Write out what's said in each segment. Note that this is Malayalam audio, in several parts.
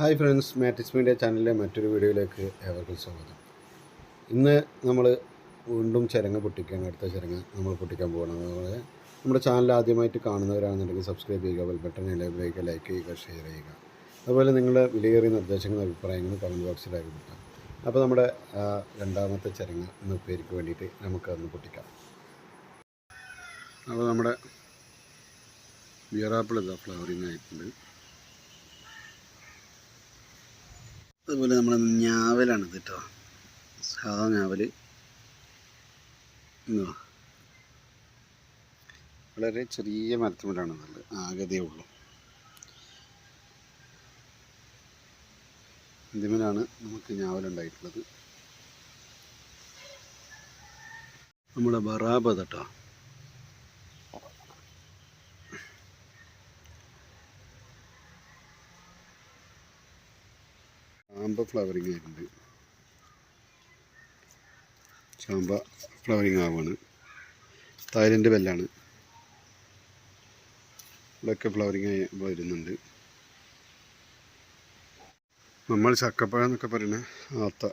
ഹായ് ഫ്രണ്ട്സ് മാറ്റിസ് മീഡിയ ചാനലിലെ മറ്റൊരു വീഡിയോയിലേക്ക് ഏവർക്കും സ്വാഗതം. ഇന്ന് നമ്മൾ വീണ്ടും ചിരങ്ങ പൊട്ടിക്കുകയാണ്. അടുത്ത ചിരങ്ങ നമ്മൾ പൊട്ടിക്കാൻ പോകണം അതുപോലെ നമ്മുടെ ചാനൽ ആദ്യമായിട്ട് കാണുന്നവരാണെന്നുണ്ടെങ്കിൽ സബ്സ്ക്രൈബ് ചെയ്യുക ബെൽ ബട്ടൺ ചെയ്യുക ലൈക്ക് ചെയ്യുക ഷെയർ ചെയ്യുക. അതുപോലെ നിങ്ങളുടെ വിലയേറിയ നിർദ്ദേശങ്ങളും അഭിപ്രായങ്ങളും കമന്റ് ബോക്സിൽ രേഖപ്പെടുത്താം. അപ്പോൾ നമ്മുടെ രണ്ടാമത്തെ ചിരങ്ങ എന്ന പേർക്ക് വേണ്ടിയിട്ട് നമുക്കതൊന്ന് പൊട്ടിക്കാം. അപ്പോൾ നമ്മുടെ ബിയറാപ്പിൾ ഇതാ ഫ്ലവറിങ് ആയിട്ടുണ്ട്. അതുപോലെ നമ്മൾ ഞാവലാണ് ഇത് കേട്ടോ സാധാ ഞാവൽ. വളരെ ചെറിയ മരത്തുമലാണ് നല്ല ആകതേ ഉള്ളൂ. ഇതിമലാണ് നമുക്ക് ഞാവലുണ്ടായിട്ടുള്ളത്. നമ്മുടെ ബറാബ് കേട്ടോ ചാമ്പ ഫ്ലവറിങ് ആയിട്ടുണ്ട്. ചാമ്പ ഫ്ലവറിങ് ആവാണ് തായ്ലൻഡ് ബെല്ലാണ് ഇവിടെയൊക്കെ ഫ്ലവറിങ് ആയി വരുന്നുണ്ട്. നമ്മൾ ചക്കപ്പഴം എന്നൊക്കെ പറയുന്ന ആത്ത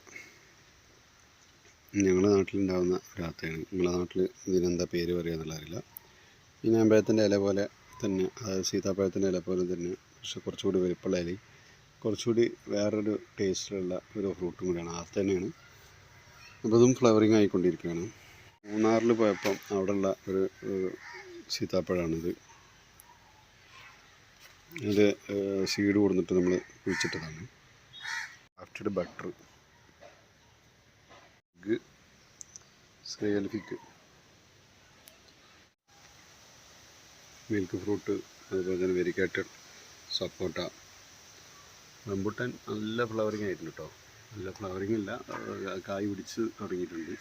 ഞങ്ങളുടെ നാട്ടിലുണ്ടാകുന്ന ഒരാത്തയാണ് നിങ്ങളുടെ നാട്ടിൽ ഇതിനെന്താ പേര് പറയുക അറിയില്ല ഈ ഞാമ്പഴത്തിന്റെ ഇല പോലെ തന്നെ അതായത് സീതാപ്പഴത്തിന്റെ ഇല പോലെ തന്നെ പക്ഷെ കുറച്ചുകൂടി വലിപ്പമുള്ള ഇലയും കുറച്ചുകൂടി വേറൊരു ടേസ്റ്റിലുള്ള ഒരു ഫ്രൂട്ടും കൂടിയാണ്. അത് തന്നെയാണ്. അപ്പോൾ അതും ഫ്ലവറിങ് ആയിക്കൊണ്ടിരിക്കുകയാണ്. മൂന്നാറിൽ പോയപ്പം അവിടെയുള്ള ഒരു സീതാപ്പഴമാണിത് അതിന്റെ സീഡ് കൊടുത്തിട്ട് നമ്മൾ കുഴിച്ചിട്ടതാണ്. ആഫ്റ്റർ ബട്ടർ ശ്രേയൽഫിക്ക് മിൽക്ക് ഫ്രൂട്ട് അതുപോലെ തന്നെ വെരിക്കേറ്റഡ് സപ്പോട്ട റംബുട്ടാൻ നല്ല ഫ്ലവറിങ് ആയിട്ടുണ്ട് കേട്ടോ. നല്ല ഫ്ലവറിങ് ഇല്ല. കായ് പിടിച്ച് തുടങ്ങിയിട്ടുണ്ട്.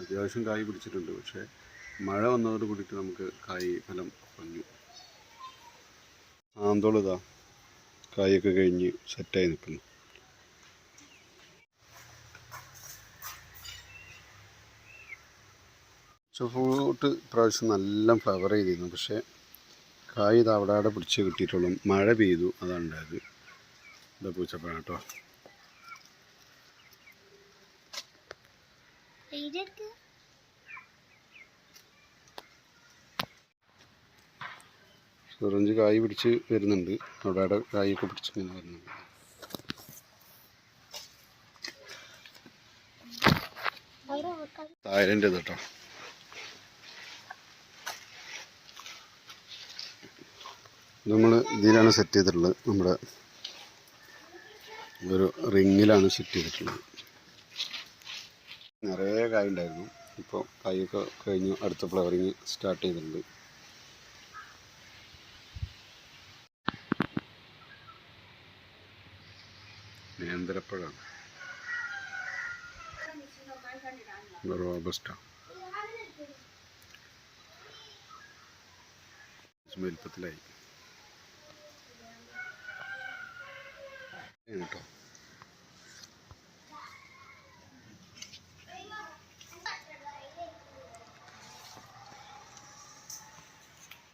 അത്യാവശ്യം കായ് പിടിച്ചിട്ടുണ്ട്. പക്ഷേ മഴ വന്നതോട് കൂടിയിട്ട് നമുക്ക് കായ് ഫലം കുറഞ്ഞു. ആന്തോളിതാ കായൊക്കെ കഴിഞ്ഞ് സെറ്റായി നിൽക്കുന്നു. ഫ്രൂട്ട് പ്രാവശ്യം നല്ല ഫ്ലവർ ചെയ്തിരുന്നു. പക്ഷേ കായ് ഇത് അവിടെ അവിടെ പിടിച്ച് കിട്ടിയിട്ടുള്ളൂ. മഴ പെയ്തു. അതാണ് ഉണ്ടായത്. ഇതാ പൂച്ചപ്പഴം കേട്ടോ. ഓറഞ്ച് കായ് പിടിച്ച് വരുന്നുണ്ട്. അവിടെ കായൊക്കെ പിടിച്ച് ഇങ്ങനെ വരുന്നുണ്ട്. തായലിന്റെ ഇത് കേട്ടോ. നമ്മൾ ഇതിലാണ് സെറ്റ് ചെയ്തിട്ടുള്ളത് നമ്മുടെ ഒരു റിങ്ങിലാണ് സെറ്റ് ചെയ്തിട്ടുള്ളത്. നിറയെ കായ ഉണ്ടായിരുന്നു. ഇപ്പോൾ കായൊക്കെ കഴിഞ്ഞു അടുത്ത ഫ്ലവറിങ് സ്റ്റാർട്ട് ചെയ്തിട്ടുണ്ട്. നേന്ത്രപ്പഴമാണ് റോബസ്റ്റാണ് വലിപ്പത്തിലായി കേട്ടോ.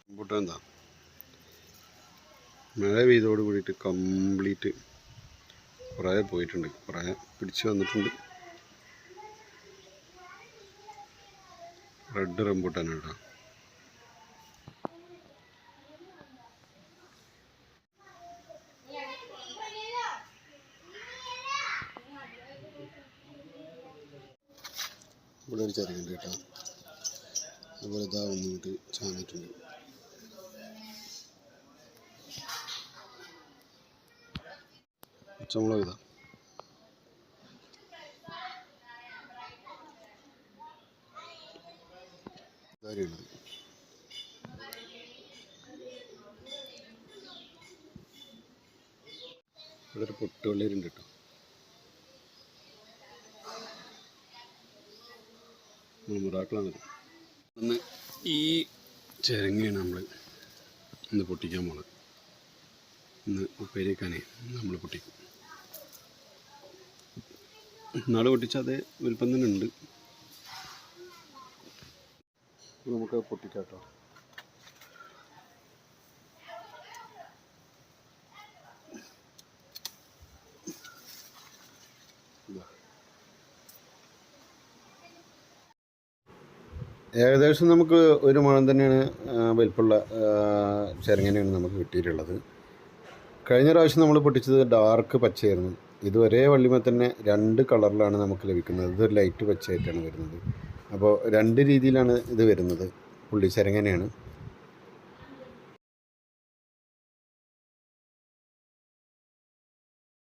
റംബൂട്ടാൻ എന്താ? മഴ പെയ്തോട് കൂടിയിട്ട് കംപ്ലീറ്റ് കുറേ പോയിട്ടുണ്ട്. കുറേ പിടിച്ച് വന്നിട്ടുണ്ട്. റെഡ് റംബൂട്ടാനാണ് കേട്ടോ. ഇവിടെ ഒരു ചരക്കുണ്ട് കേട്ടോ. അതുപോലെ ഇതാ ഒന്ന് ഇട്ട് ചാഞ്ഞിട്ടുണ്ട്. പച്ചമുളക് ഇതാ. ഇവിടെ ഒരു പൊട്ടുവെള്ളരുണ്ട് കേട്ടോ. മുറാക്കളാണ് ഒന്ന് ഈ ചിരങ്ങയാണ് നമ്മൾ ഇന്ന് പൊട്ടിക്കാൻ പോണത്. ഇന്ന് ഉപ്പേരിക്കാനേ നമ്മൾ പൊട്ടിക്കും. നാട് പൊട്ടിച്ചാൽ അതേ വലിപ്പം തന്നെ ഉണ്ട് നമുക്ക് പൊട്ടിക്കാം കേട്ടോ ഏകദേശം നമുക്ക് ഒരു മണം തന്നെയാണ് വലിപ്പുള്ള ചെരങ്ങനെയാണ് നമുക്ക് കിട്ടിയിട്ടുള്ളത്. കഴിഞ്ഞ പ്രാവശ്യം നമ്മൾ പൊട്ടിച്ചത് ഡാർക്ക് പച്ചയായിരുന്നു. ഇത് ഒരേ വള്ളിമ തന്നെ രണ്ട് കളറിലാണ് നമുക്ക് ലഭിക്കുന്നത്. ഇത് ലൈറ്റ് പച്ചയായിട്ടാണ് വരുന്നത്. അപ്പോൾ രണ്ട് രീതിയിലാണ് ഇത് വരുന്നത്. പുള്ളി ചെരങ്ങനെയാണ്.